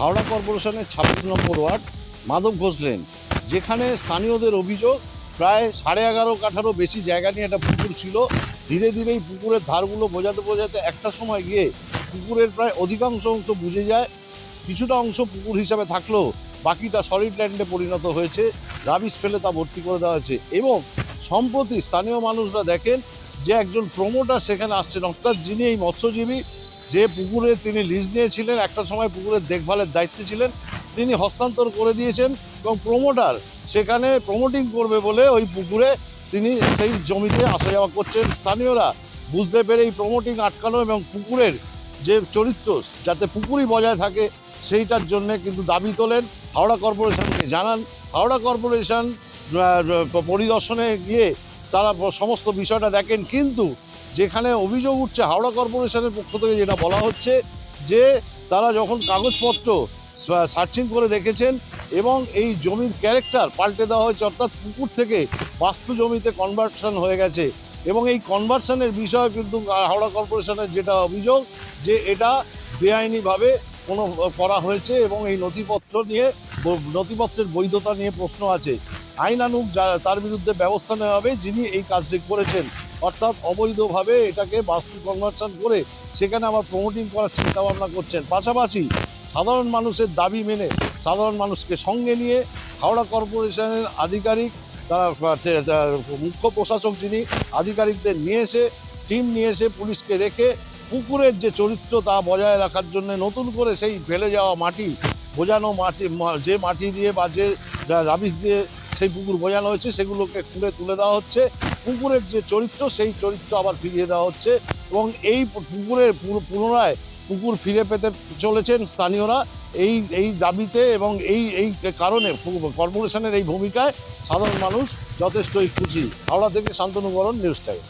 হাওড়া কর্পোরেশনের ছাব্বিশ নম্বর ওয়ার্ড, মাধব ঘোষ লেন, যেখানে স্থানীয়দের অভিযোগ প্রায় সাড়ে এগারো কাঠারও বেশি জায়গা নিয়ে একটা পুকুর ছিল। ধীরে ধীরে এই পুকুরের ধারগুলো বোঝাতে বোঝাতে একটা সময় গিয়ে পুকুরের প্রায় অধিকাংশ অংশ বুঝে যায়। কিছুটা অংশ পুকুর হিসাবে থাকলেও বাকিটা সলিড ল্যান্ডে পরিণত হয়েছে রাবিশ ফেলে তা ভর্তি করে দেওয়া হয়েছে এবং সম্প্রতি স্থানীয় মানুষরা দেখেন যে একজন প্রমোটার সেখানে আসছেন। অর্থাৎ যিনি এই মৎস্যজীবী যে পুকুরে তিনি লিজ নিয়েছিলেন, একটা সময় পুকুরের দেখভালের দায়িত্বে ছিলেন, তিনি হস্তান্তর করে দিয়েছেন এবং প্রমোটার সেখানে প্রমোটিং করবে বলে ওই পুকুরে তিনি সেই জমিতে আসা যাওয়া করছেন। স্থানীয়রা বুঝতে পেরে এই প্রমোটিং আটকানো এবং পুকুরের যে চরিত্র যাতে পুকুরই বজায় থাকে, সেইটার জন্যে কিন্তু দাবি তোলেন। হাওড়া কর্পোরেশনকে জানান, হাওড়া কর্পোরেশন পরিদর্শনে গিয়ে তারা সমস্ত বিষয়টা দেখেন, কিন্তু যেখানে অভিযোগ উঠছে হাওড়া কর্পোরেশনের পক্ষ থেকে যেটা বলা হচ্ছে যে তারা যখন কাগজপত্র সার্চিং করে দেখেছেন এবং এই জমির ক্যারেক্টার পাল্টে দেওয়া হয়েছে, অর্থাৎ পুকুর থেকে বাস্তু জমিতে কনভার্সন হয়ে গেছে এবং এই কনভার্সনের বিষয়ে কিন্তু হাওড়া কর্পোরেশনের যেটা অভিযোগ যে এটা বেআইনিভাবে কোনো করা হয়েছে এবং এই নথিপত্র নিয়ে নথিপত্রের বৈধতা নিয়ে প্রশ্ন আছে। আইনানুগ যা- তার বিরুদ্ধে ব্যবস্থা নেওয়া হবে যিনি এই কাজটি করেছেন। অর্থাৎ অবৈধভাবে এটাকে বাস্তু কনভার্সন করে সেখানে আবার প্রমোটিং করার চিন্তা ভাবনা করছেন। পাশাপাশি সাধারণ মানুষের দাবি মেনে সাধারণ মানুষকে সঙ্গে নিয়ে হাওড়া কর্পোরেশনের আধিকারিক, তারা মুখ্য প্রশাসক যিনি, আধিকারিকদের নিয়ে এসে টিম নিয়ে এসে পুলিশকে রেখে পুকুরের যে চরিত্র তা বজায় রাখার জন্য নতুন করে সেই ফেলে যাওয়া মাটি, বোঝানো মাটি যে মাটি দিয়ে বা যে রাবিশ দিয়ে সেই পুকুর বোঝানো হয়েছে সেগুলোকে খুলে তুলে দেওয়া হচ্ছে। পুকুরের যে চরিত্র, সেই চরিত্র আবার ফিরিয়ে দেওয়া হচ্ছে এবং এই কুকুরের পুনরায় কুকুর ফিরে পেতে চলেছেন স্থানীয়রা। এই এই দাবিতে এবং এই এই কারণে কর্পোরেশনের এই ভূমিকায় সাধারণ মানুষ যথেষ্টই খুশি। হাওড়া থেকে শান্তনুকরণ নিউজ টাইম।